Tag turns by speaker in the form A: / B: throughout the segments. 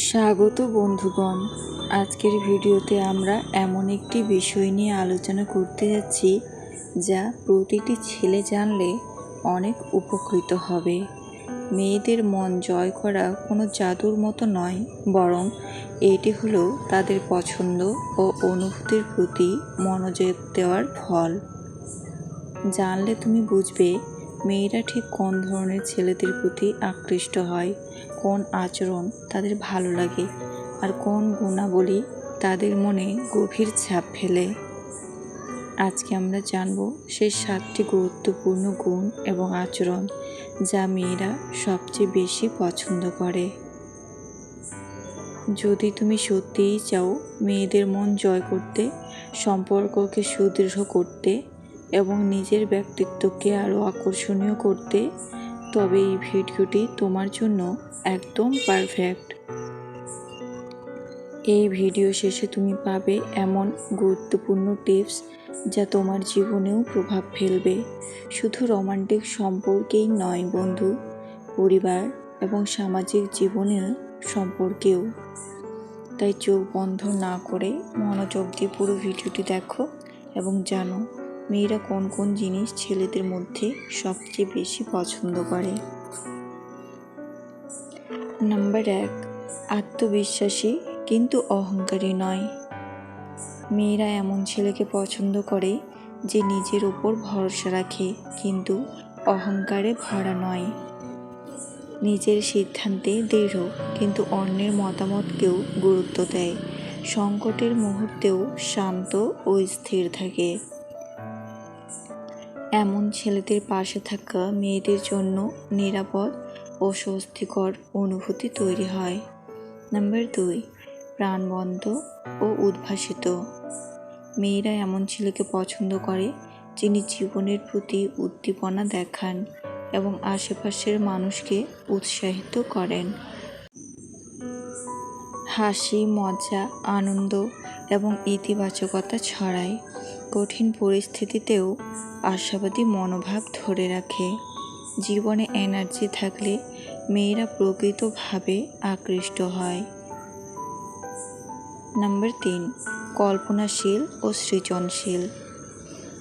A: স্বাগত বন্ধুগণ, আজকের ভিডিওতে আমরা এমন একটি বিষয় নিয়ে আলোচনা করতে যাচ্ছি, যা প্রতিটি ছেলে জানলে অনেক উপকৃত হবে। মেয়েদের মন জয় করা কোনো জাদুর মতো নয়, বরং এটি হলো তাদের পছন্দ ও অনুভূতির প্রতি মনোযোগ দেওয়ার ফল। জানলে তুমি বুঝবে মেয়েরা ঠিক কোন ধরনের ছেলেদের প্রতি আকৃষ্ট হয়, কোন আচরণ তাদের ভালো লাগে, আর কোন গুণাবলী তাদের মনে গভীর ছাপ ফেলে? আজকে আমরা জানব সেই সাতটি গুরুত্বপূর্ণ গুণ এবং আচরণ যা মেয়েরা সবচেয়ে বেশি পছন্দ করে। যদি তুমি সত্যিই চাও মেয়েদের মন জয় করতে, সম্পর্ককে সুদৃঢ় করতে এবং নিজের ব্যক্তিত্বকে আরও আকর্ষণীয় করতে, তবে এই ভিডিওটি তোমার জন্য একদম পারফেক্ট। এই ভিডিও শেষে তুমি পাবে এমন গুরুত্বপূর্ণ টিপস যা তোমার জীবনেও প্রভাব ফেলবে। শুধু রোমান্টিক সম্পর্কেই নয় বন্ধু, পরিবার এবং সামাজিক জীবনের সম্পর্কেও। তাই চোখ বন্ধ না করে মনোযোগ দিয়ে পুরো ভিডিওটি দেখো এবং জানো। মেয়েরা কোন কোন জিনিস ছেলেদের মধ্যে সবচেয়ে বেশি পছন্দ করে? নাম্বার এক, আত্মবিশ্বাসী কিন্তু অহংকারী নয়। মেয়েরা এমন ছেলেকে পছন্দ করে যে নিজের ওপর ভরসা রাখে, কিন্তু অহংকারে ভরা নয়। নিজের সিদ্ধান্তে দৃঢ়, কিন্তু অন্যের মতামতকেও গুরুত্ব দেয়। সংকটের মুহূর্তেও শান্ত ও স্থির থাকে। এমন ছেলেদের পাশে থাকা মেয়েদের জন্য নিরাপদ ও স্বস্তিকর অনুভূতি তৈরি হয়। নাম্বার দুই, প্রাণবন্ত ও উদ্ভাসিত। মেয়েরা এমন ছেলেকে পছন্দ করে যিনি জীবনের প্রতি উদ্দীপনা দেখান এবং আশেপাশের মানুষকে উৎসাহিত করেন। হাসি, মজা, আনন্দ এবং ইতিবাচকতা ছড়ায়। কঠিন পরিস্থিতিতেও আশাবাদী মনোভাব ধরে রাখে। জীবনে এনার্জি থাকলে মেয়েরা প্রকৃতভাবে আকৃষ্ট হয়। নাম্বার তিন, কল্পনাশীল ও সৃজনশীল।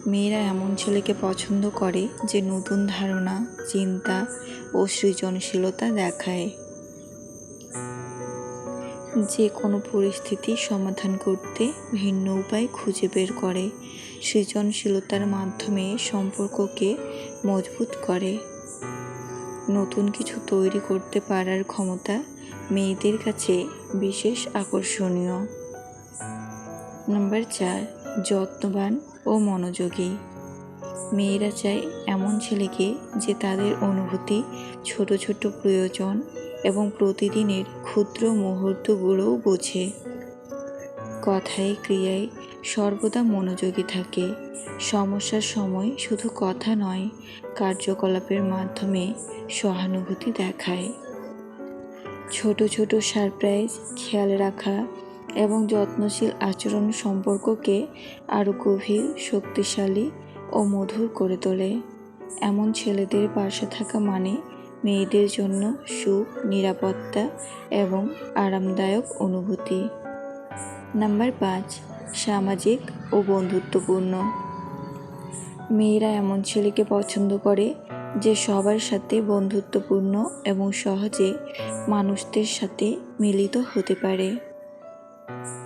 A: মেয়েরা এমন ছেলেকে পছন্দ করে যে নতুন ধারণা, চিন্তা ও সৃজনশীলতা দেখায়। যে কোনো পরিস্থিতি সমাধান করতে ভিন্ন উপায় খুঁজে বের করে। সৃজনশীলতার মাধ্যমে সম্পর্ককে মজবুত করে। নতুন কিছু তৈরি করতে পারার ক্ষমতা মেয়েদের কাছে বিশেষ আকর্ষণীয়। নাম্বার চার, যত্নবান ও মনোযোগী। মেয়েরা চায় এমন ছেলেকে যে তাদের অনুভূতি, ছোট ছোট প্রয়োজন এবং প্রতিদিনের ক্ষুদ্র মুহূর্তগুলোও বোঝে। কথায়, ক্রিয়ায় সর্বদা মনোযোগী থাকে। সমস্যার সময় শুধু কথা নয়, কার্যকলাপের মাধ্যমে সহানুভূতি দেখায়। ছোট ছোট সারপ্রাইজ খেয়াল রাখা এবং যত্নশীল আচরণ সম্পর্ককে আরও গভীর, শক্তিশালী ও মধুর করে তোলে। এমন ছেলেদের পাশে থাকা মানে মেয়েদের জন্য সুখ, নিরাপত্তা এবং আরামদায়ক অনুভূতি। নাম্বার পাঁচ, সামাজিক ও বন্ধুত্বপূর্ণ। মেয়েরা এমন ছেলেকে পছন্দ করে যে সবার সাথে বন্ধুত্বপূর্ণ এবং সহজে মানুষদের সাথে মিলিত হতে পারে।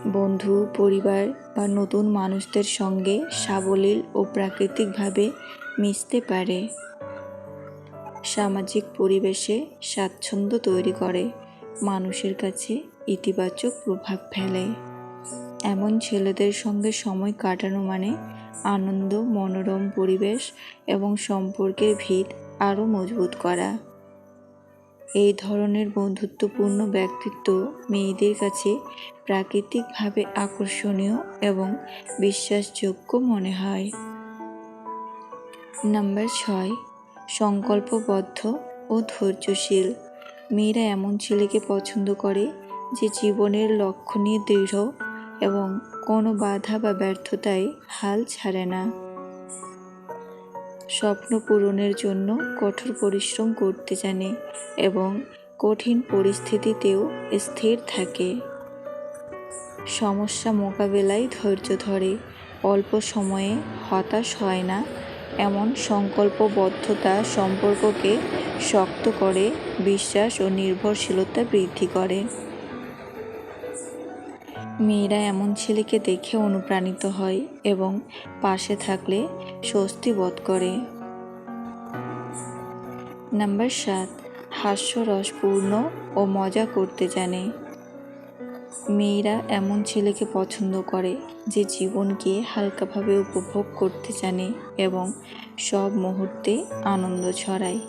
A: বন্ধু, পরিবার বা নতুন মানুষদের সঙ্গে সাবলীল ও প্রাকৃতিকভাবে মিশতে পারে। সামাজিক পরিবেশে স্বাচ্ছন্দ্য তৈরি করে, মানুষের কাছে ইতিবাচক প্রভাব ফেলে। এমন ছেলেদের সঙ্গে সময় কাটানো মানে আনন্দ, মনোরম পরিবেশ এবং সম্পর্কের ভিত আরও মজবুত করা। এই ধরনের বন্ধুত্বপূর্ণ ব্যক্তিত্ব মেয়েদের কাছে প্রাকৃতিকভাবে আকর্ষণীয় এবং বিশ্বাসযোগ্য মনে হয়। নাম্বার ছয় সংকল্পবদ্ধ ও ধৈর্যশীল। মেয়েরা এমন ছেলেকে পছন্দ করে যে জীবনের লক্ষ্য নিয়ে দৃঢ় এবং কোনো বাধা বা ব্যর্থতায় হাল ছাড়ে না। স্বপ্ন পূরণের জন্য কঠোর পরিশ্রম করতে জানে এবং কঠিন পরিস্থিতিতেও স্থির থাকে। সমস্যা মোকাবেলায় ধৈর্য ধরে। অল্প সময়ে হতাশ হয় না এমন সংকল্পবদ্ধতা সম্পর্ককে শক্ত করে বিশ্বাস ও নির্ভরশীলতা বৃদ্ধি করে। মেয়েরা এমন ছেলেকে দেখে অনুপ্রাণিত হয় এবং পাশে থাকলে স্বস্তি বোধ করে। নাম্বার সাত, হাস্যরসপূর্ণ ও মজা করতে জানে। মেয়েরা এমন ছেলেকে পছন্দ করে যে জীবনকে হালকাভাবে উপভোগ করতে জানে এবং সব মুহূর্তে আনন্দ ছড়ায়।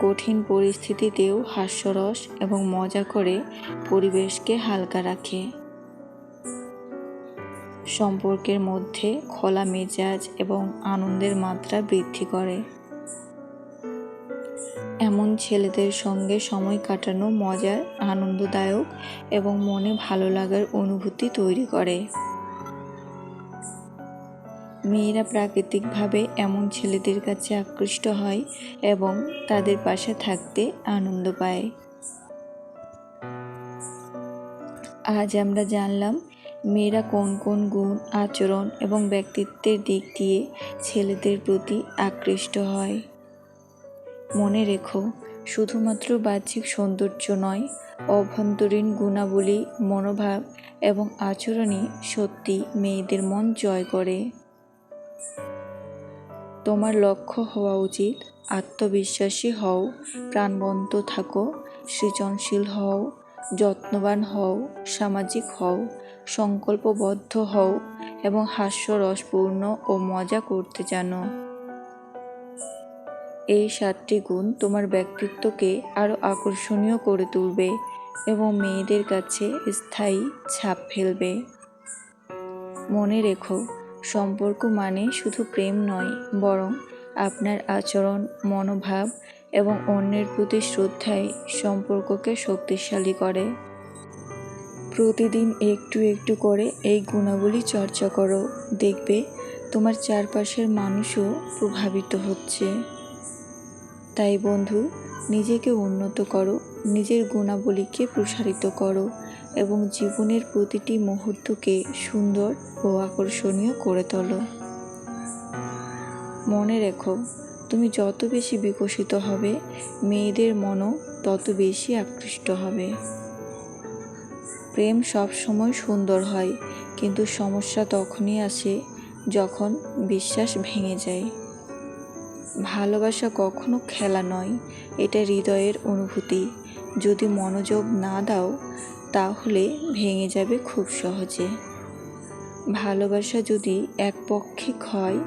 A: কঠিন পরিস্থিতিতেও হাস্যরস এবং মজা করে পরিবেশকে হালকা রাখে। সম্পর্কের মধ্যে খোলা মেজাজ এবং আনন্দের মাত্রা বৃদ্ধি করে। এমন ছেলেদের সঙ্গে সময় কাটানো মজার, আনন্দদায়ক এবং মনে ভালো লাগার অনুভূতি তৈরি করে। মেয়েরা প্রাকৃতিকভাবে এমন ছেলেদের কাছে আকৃষ্ট হয় এবং তাদের পাশে থাকতে আনন্দ পায়। আজ আমরা জানলাম মেয়েরা কোন কোন গুণ, আচরণ এবং ব্যক্তিত্বের দিক দিয়ে ছেলেদের প্রতি আকৃষ্ট হয়। মনে রেখো, শুধুমাত্র বাহ্যিক সৌন্দর্য নয়, অভ্যন্তরীণ গুণাবলী, মনোভাব এবং আচরণই সত্যি মেয়েদের মন জয় করে। তোমার লক্ষ্য হওয়া উচিত, আত্মবিশ্বাসী হও, প্রাণবন্ত থাকো, সৃজনশীল হও, যত্নবান হও, সামাজিক হও, সংকল্পবদ্ধ হও এবং হাস্যরসপূর্ণ ও মজা করতে জানো। এই সাতটি গুণ তোমার ব্যক্তিত্বকে আরও আকর্ষণীয় করে তুলবে এবং মেয়েদের কাছে স্থায়ী ছাপ ফেলবে। মনে রেখো, সম্পর্ক মানে শুধু প্রেম নয়, বরং আপনার আচরণ, মনোভাব এবং অন্যের প্রতি শ্রদ্ধায় সম্পর্ককে শক্তিশালী করে। প্রতিদিন একটু একটু করে এই গুণাবলী চর্চা করো। দেখবে তোমার চারপাশের মানুষও প্রভাবিত হচ্ছে। তাই বন্ধু, নিজেকে উন্নত করো, নিজের গুণাবলীকে প্রসারিত করো এবং জীবনের প্রতিটি মুহূর্তকে সুন্দর ও আকর্ষণীয় করে তোলো। মনে রেখো, তুমি যত বেশি বিকশিত হবে, মেয়েদের মনও তত বেশি আকৃষ্ট হবে। প্রেম সবসময় সুন্দর হয়, কিন্তু সমস্যা তখনই আসে যখন বিশ্বাস ভেঙে যায়। ভালোবাসা কখনো খেলা নয়, এটা হৃদয়ের অনুভূতি। যদি মনোযোগ না দাও, তাহলে ভেঙে যাবে খুব সহজে। ভালোবাসা যদি একপক্ষিক হয়,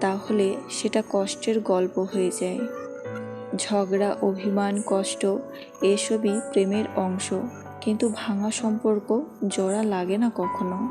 A: তাহলে সেটা কষ্টের গল্প হয়ে যায়। ঝগড়া, অভিমান, কষ্ট, এসবই প্রেমের অংশ। কিন্তু ভাঙা সম্পর্ক জোড়া লাগে না কখনো।